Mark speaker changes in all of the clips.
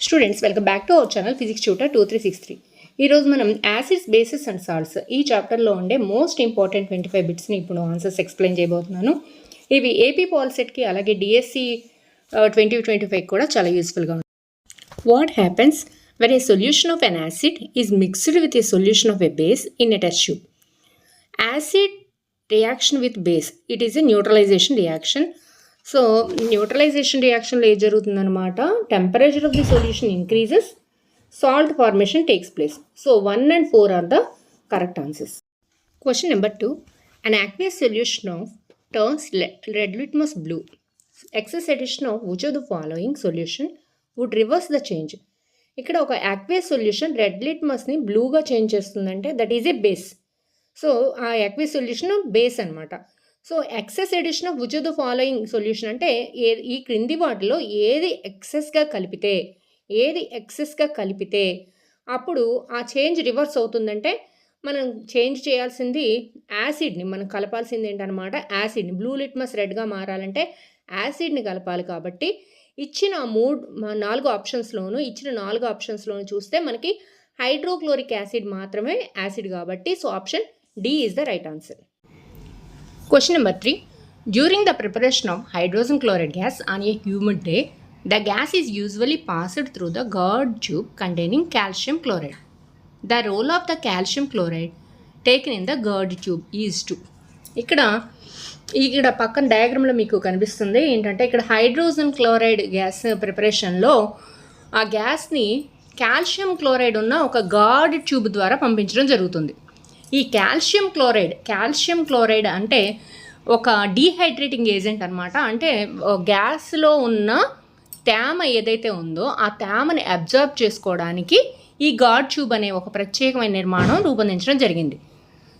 Speaker 1: Students welcome back to our channel physics tutor two three six three ఈరోజు మనం acids bases and salts ఈ చాప్టర్లో ఉండే most important twenty five బిట్స్ని ఇప్పుడు ఆన్సర్స్ ఎక్స్ప్లెయిన్ చేయబోతున్నాను. ఇవి ఏపీ పాలిసెట్కి అలాగే డిఎస్సి ట్వంటీ ట్వంటీ ఫైవ్ కూడా చాలా యూస్ఫుల్గా ఉంది what happens where a solution of an acid is mixed with a solution of a base in a test tube acid reaction with base it is a neutralization reaction so neutralization రియాక్షన్లో ఏం జరుగుతుందనమాట temperature of the solution increases salt formation takes place so one and four are the correct answers question number two an aqueous solution of turns red litmus blue excess addition of which of the following solution would reverse the change ఇక్కడ ఒక aqueous solution red లిట్మస్ని బ్లూగా change చేస్తుందంటే that is a base so ఆ aqueous solution base అనమాట so excess addition of which the following solution అంటే ఏ ఈ క్రింది వాటిలో ఏది ఎక్సెస్గా కలిపితే ఏది ఎక్సెస్గా కలిపితే అప్పుడు ఆ చేంజ్ రివర్స్ అవుతుందంటే మనం చేంజ్ చేయాల్సింది యాసిడ్ని మనం కలపాల్సింది ఏంటనమాట యాసిడ్ని. బ్లూ లిట్మస్ రెడ్గా మారాలంటే యాసిడ్ని కలపాలి కాబట్టి ఇచ్చిన మూడు నాలుగు ఆప్షన్స్లోను ఇచ్చిన నాలుగు ఆప్షన్స్లోను చూస్తే మనకి హైడ్రోక్లోరిక్ యాసిడ్ మాత్రమే యాసిడ్ కాబట్టి so option D is the right answer. Question number three during the preparation of hydrogen chloride gas on a humid day the gas is usually passed through the guard tube containing calcium chloride the role of the calcium chloride taken in the guard tube is to ఇక్కడ ఇక్కడ పక్కన డయాగ్రామ్లో మీకు కనిపిస్తుంది ఏంటంటే ఇక్కడ hydrogen chloride gas ప్రిపరేషన్లో ఆ గ్యాస్ని కాల్షియం క్లోరైడ్ ఉన్న ఒక గార్డ్ ట్యూబ్ ద్వారా పంపించడం జరుగుతుంది. ఈ కాల్షియం క్లోరైడ్ కాల్షియం క్లోరైడ్ అంటే ఒక డీహైడ్రేటింగ్ ఏజెంట్ అనమాట అంటే గ్యాస్లో ఉన్న తేమ ఏదైతే ఉందో ఆ తేమని అబ్జర్బ్ చేసుకోవడానికి ఈ గాడ్ ట్యూబ్ అనే ఒక ప్రత్యేకమైన నిర్మాణం రూపొందించడం జరిగింది.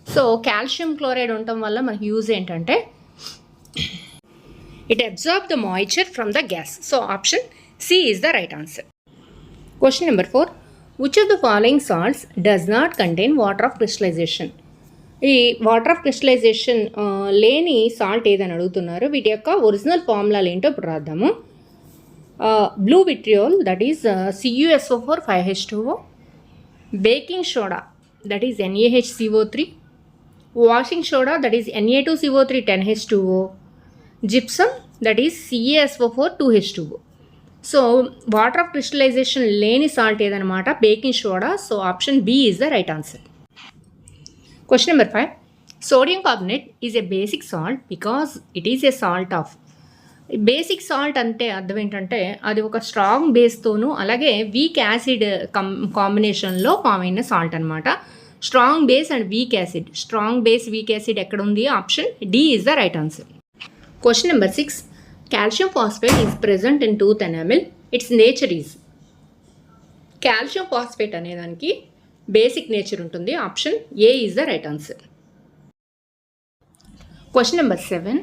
Speaker 1: సో కాల్షియం క్లోరైడ్ ఉండటం వల్ల మనకి యూజ్ ఏంటంటే it absorb the moisture from the gas so option C is the right answer. Question number four which of the following salts does not contain water of crystallization ఈ water of crystallization లేని salt ఏదని అడుగుతున్నారు. వీటి యొక్క original ఫార్ములాలు ఏంటో ఇప్పుడు రాద్దాము. Blue vitriol that is C U S O four five H two O baking soda that is N A H C O three washing soda that is N A two C O three ten H two O gypsum that is C A S O four two H two O so water of crystallization లేని salt ఏదనమాట baking soda so option B is the right answer question number five sodium carbonate is a basic salt because it is a salt of basic salt అంటే అర్థం ఏంటంటే అది ఒక strong బేస్తోనూ అలాగే weak acid కం కాంబినేషన్లో ఫామ్ అయిన సాల్ట్ అనమాట strong base and weak acid strong base weak acid ఎక్కడ ఉంది? Option D is the right answer question number six calcium phosphate is present in tooth enamel its nature is calcium phosphate అనేదానికి basic nature ఉంటుంది option A is the right answer question number seven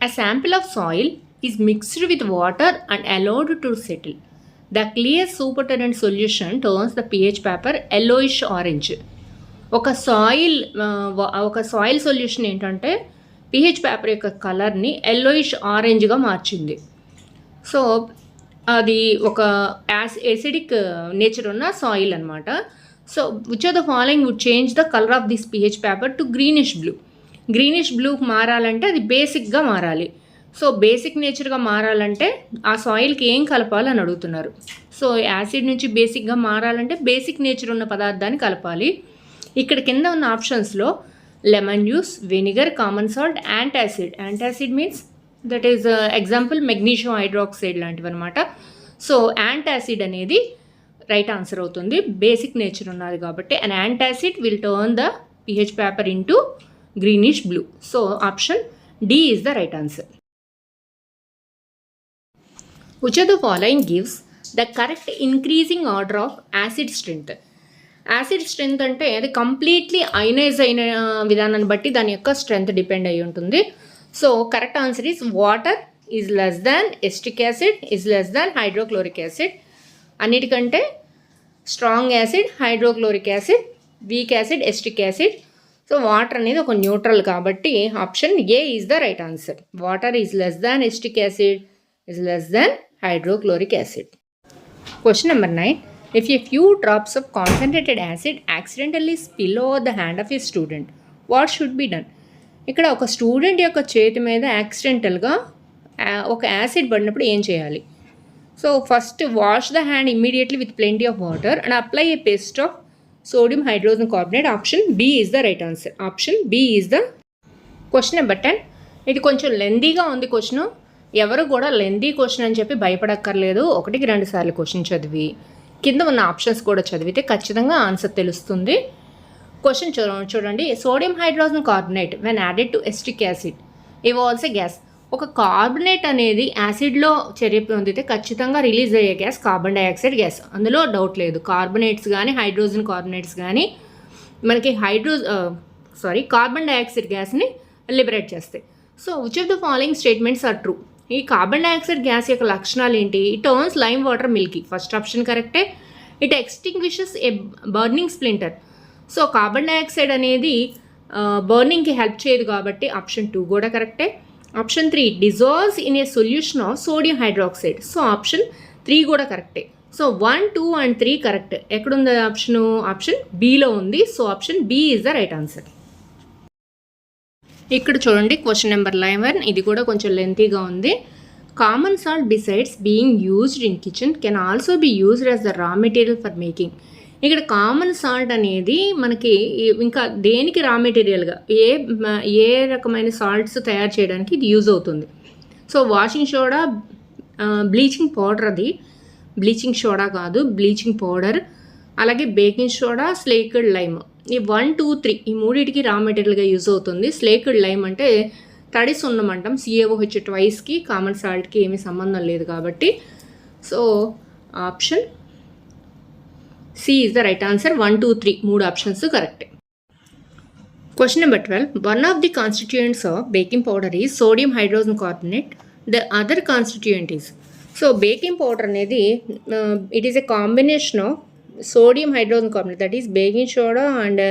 Speaker 1: a sample of soil is mixed with water and allowed to settle the clear super and solution turns the pH paper yellowish orange ఒక soil ఒక soil solution ఏంటంటే pH paper యొక్క కలర్ని yellowish ఆరెంజ్గా మార్చింది. So అది ఒక as acidic nature ఉన్న సాయిల్ అనమాట so which are the following would change the colour of this pH paper to greenish blue greenish బ్లూకి మారాలంటే అది బేసిక్గా మారాలి. సో బేసిక్ నేచర్గా మారాలంటే ఆ సాయిల్కి ఏం కలపాలి అని అడుగుతున్నారు. సో యాసిడ్ నుంచి బేసిక్గా మారాలంటే బేసిక్ నేచర్ ఉన్న పదార్థాన్ని కలపాలి. ఇక్కడ కింద ఉన్న ఆప్షన్స్లో lemon juice vinegar common salt antacid antacid means that is example magnesium hydroxide లాంటివి అనమాట సో యాంటాసిడ్ అనేది రైట్ ఆన్సర్ అవుతుంది. బేసిక్ నేచర్ ఉన్నది కాబట్టి. And antacid will turn the pH paper into greenish blue so option D is the right answer which of the following gives the correct increasing order of acid strength acid strength అంటే అది completely ఐనైజ్ అయిన విధానాన్ని బట్టి దాని యొక్క strength depend అయి ఉంటుంది. So correct answer is water is less than acetic acid is less than hydrochloric acid. అన్నిటికంటే strong acid hydrochloric acid weak acid acetic acid. So water అనేది ఒక న్యూట్రల్ కాబట్టి option A is the right answer. Water is less than acetic acid is less than hydrochloric acid. Question number nine. If a few drops of concentrated acid accidentally spill over the hand of a student, what should be done? ఇక్కడ ఒక student యొక్క చేతి మీద యాక్సిడెంటల్గా ఒక acid పడినప్పుడు ఏం చేయాలి? So first wash the hand immediately with plenty of water and apply a paste of sodium hydrogen carbonate option B is the right answer option B is the question number ten ఇది కొంచెం లెందీగా ఉంది question ఎవరు కూడా lengthy question అని చెప్పి భయపడక్కర్లేదు. ఒకటికి రెండు సార్లు క్వశ్చన్ చదివి. కింద ఉన్న ఆప్షన్స్ కూడా చదివితే ఖచ్చితంగా ఆన్సర్ తెలుస్తుంది. క్వశ్చన్ చూడండి. Sodium hydrogen carbonate when added to acetic acid give a gas ఒక కార్బనేట్ అనేది యాసిడ్లో చర్య పొందితే ఖచ్చితంగా రిలీజ్ అయ్యే గ్యాస్ కార్బన్ డైఆక్సైడ్ గ్యాస్ అందులో డౌట్ లేదు. కార్బనేట్స్ కానీ హైడ్రోజన్ కార్బోనేట్స్ కానీ మనకి హైడ్రో సారీ కార్బన్ డైఆక్సైడ్ గ్యాస్ని లిబరేట్ చేస్తాయి. So which of the following statements are true ఈ కార్బన్ డైఆక్సైడ్ గ్యాస్ యొక్క లక్షణాలు ఏంటి it turns lime water milky first option కరెక్టే it extinguishes a burning splinter so carbon dioxide అనేది బర్నింగ్కి help చేయదు కాబట్టి ఆప్షన్ టూ కూడా కరెక్టే option three dissolves in a solution of sodium hydroxide so option three కూడా కరెక్టే so one two and three correct ఎక్కడుంది ఆప్షను ఆప్షన్ బీలో ఉంది. So option B is the right answer ఇక్కడ చూడండి క్వశ్చన్ నెంబర్ లెవెన్ ఇది కూడా కొంచెం లెంతీగా ఉంది. Common salt besides being used in kitchen can also be used as the raw material for making ఇక్కడ కామన్ సాల్ట్ అనేది మనకి ఇంకా దేనికి రా మెటీరియల్గా ఏ ఏ రకమైన సాల్ట్స్ తయారు చేయడానికి ఇది యూజ్ అవుతుంది. So washing soda bleaching powder అది. బ్లీచింగ్ సోడా కాదు బ్లీచింగ్ పౌడర్ అలాగే బేకింగ్ సోడా స్లేక్డ్ లైమ్ ఈ వన్ టూ త్రీ ఈ మూడింటికి రా మెటీరియల్గా యూజ్ అవుతుంది. స్లేక్డ్ లైమ్ అంటే తడి సున్నం అంటాం. సిఏఓహెచ్ ట్వైస్కి కామన్ సాల్ట్కి ఏమీ సంబంధం లేదు కాబట్టి. So option C is the right answer one two three మూడు ఆప్షన్స్ కరెక్టే question number twelve one of the constituents of baking powder is sodium hydrogen carbonate the other constituent is so baking powder అనేది it is a combination of sodium hydrogen carbonate that is baking soda and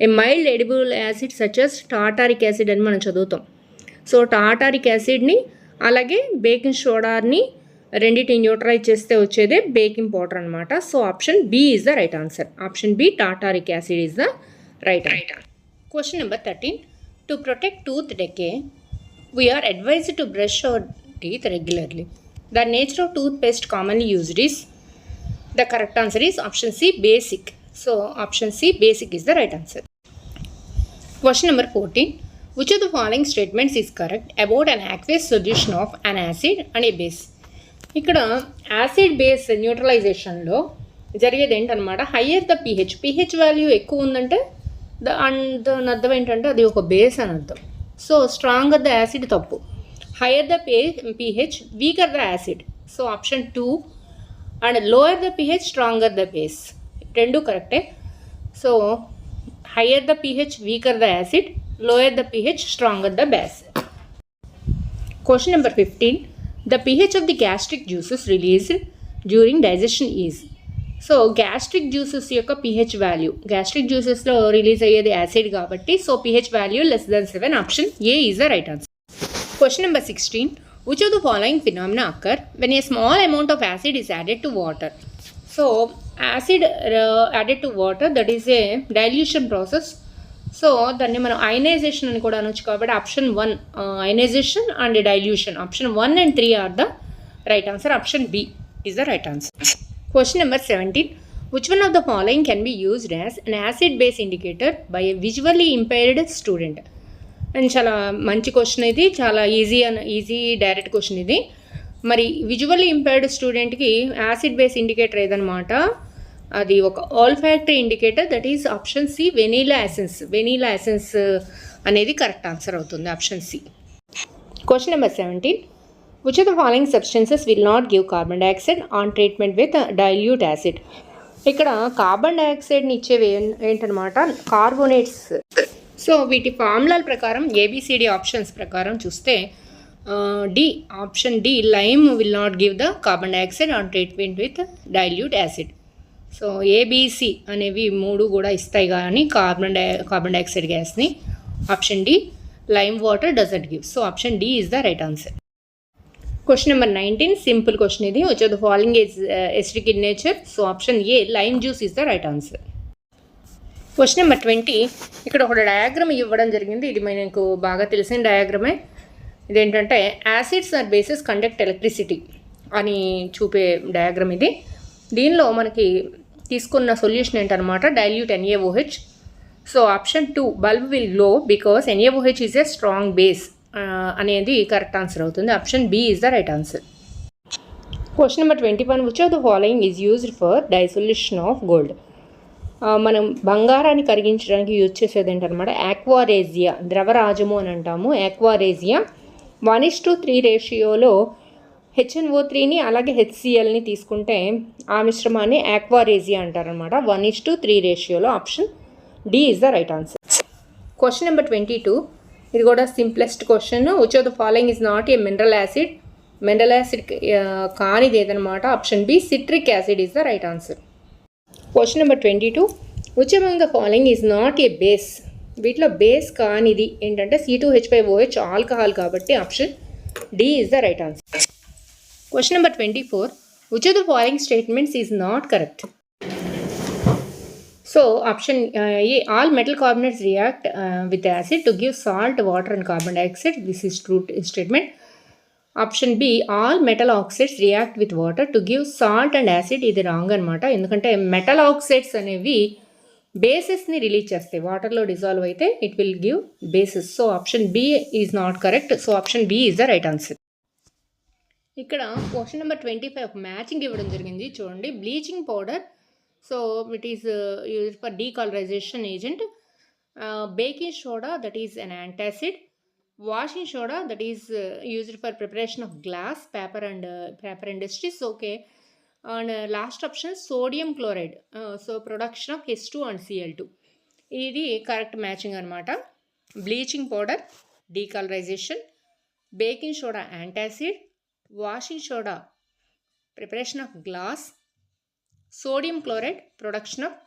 Speaker 1: a mild edible acid such as tartaric acid అని మనం చదువుతాం. So tartaric యాసిడ్ని అలాగే baking సోడాని రెండింటిని neutralize చేస్తే వచ్చేదే baking powder అనమాట so option B is the right answer option B tartaric acid is the right right question number thirteen to protect tooth decay we are advised to brush our teeth regularly the nature of tooth paste commonly used is the correct answer is option C basic so option C basic is the right answer question number fourteen which of the following statements is correct about an aqueous solution of an acid and a base ఇక్కడ acid base న్యూట్రలైజేషన్లో జరిగేది ఏంటనమాట higher the pH pH value ఎక్కువ ఉందంటే the and దాని అర్థం ఏంటంటే అది ఒక బేస్ అని అర్థం. సో స్ట్రాంగర్ ద యాసిడ్ తప్పు. Higher the pay pH weaker the acid so option two and lower the pH stronger the base రెండు కరెక్టే so higher the pH weaker the acid lower the pH stronger the base question number fifteen the pH of the gastric juices released during digestion is so gastric juices యొక్క pH value gastric జ్యూసెస్లో release అయ్యేది acid కాబట్టి so pH value less than seven option A is the right answer question number sixteen which of the following phenomena occur when a small amount of acid is added to water so acid added to water that is a dilution process so దాన్ని మనం ionisation అని కూడా అనొచ్చు కాబట్టి option one ionization and dilution option one and three are the right answer option B is the right answer question number seventeen which one of the following can be used as an acid base indicator by a visually impaired student and చాలా మంచి question ఇది. చాలా easy అని easy direct question ఇది. మరి visually impaired స్టూడెంట్కి acid base indicator ఏదనమాట అది ఒక olfactory indicator that is option C vanilla essence vanilla essence అనేది కరెక్ట్ ఆన్సర్ అవుతుంది option C question number seventeen which of the following substances will not give carbon dioxide on treatment with dilute acid ఇక్కడ carbon డైఆక్సైడ్ని ఇచ్చేవి ఏంటనమాట carbonates so వీటి ఫార్ములాల ప్రకారం A B C D options ప్రకారం చూస్తే D option D lime will not give the carbon dioxide on treatment with dilute acid. So A B C అనేవి మూడు కూడా ఇస్తాయి కానీ కార్బన్ డై కార్బన్ డైఆక్సైడ్ గ్యాస్ని. Option D lime water doesn't give. So option D is the right answer question number nineteen simple question ఇది. వచ్చే the following is acidic in nature so option A lime juice is the right answer question number twenty ఇక్కడ ఒక diagram ఇవ్వడం జరిగింది. ఇది మనకు బాగా తెలిసిన డయాగ్రమే ఇదేంటంటే acids are bases conduct electricity అని చూపే డయాగ్రమ్ ఇది. దీనిలో మనకి తీసుకున్న solution ఏంటనమాట dilute NaOH so option two bulb will glow because NaOH is a strong base అనేది కరెక్ట్ ఆన్సర్ అవుతుంది. Option B is the right answer question number twenty one which of the following is used for dissolution of gold మనం బంగారాన్ని కరిగించడానికి use చేసేది ఏంటనమాట యాక్వారేజియా ద్రవరాజము అని అంటాము. Aqua regia one is to three రేషియోలో HNO త్రీని అలాగే హెచ్సిఎల్ని తీసుకుంటే ఆ మిశ్రమాన్ని యాక్వారేజియా అంటారనమాట వన్ ఇస్ టు త్రీ రేషియోలో option D is the right answer question number twenty two ఇది కూడా simplest question which of the following is not a mineral acid mineral acid కానిది ఏదనమాట option B citric acid is the right answer question number twenty two which among the following is not a base వీటిలో base కానిది ఏంటంటే C two H five OH alcohol కాబట్టి option D is the right answer question number twenty four which of the following statements is not correct so option A all metal carbonates react with acid to give salt water and carbon dioxide this is true statement option B all metal oxides react with water to give salt and acid ఇది wrong అనమాట ఎందుకంటే metal oxides అనేవి బేసెస్ని release చేస్తాయి. వాటర్లో dissolve అయితే it will give bases so option B is not correct so option B is the right answer ఇక్కడ question number twenty five ఒక matching ఇవ్వడం జరిగింది. చూడండి. Bleaching powder so it is use for decolorization agent baking soda that is an antacid washing soda that is used for preparation of glass paper and paper industries okay and last option sodium chloride so production of H two and Cl two ఇది correct matching అనమాట bleaching powder decolorization baking soda antacid washing soda preparation of glass sodium chloride production of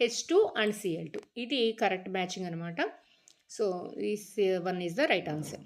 Speaker 1: H two and Cl two ఇది correct matching అనమాట so this one is the right answer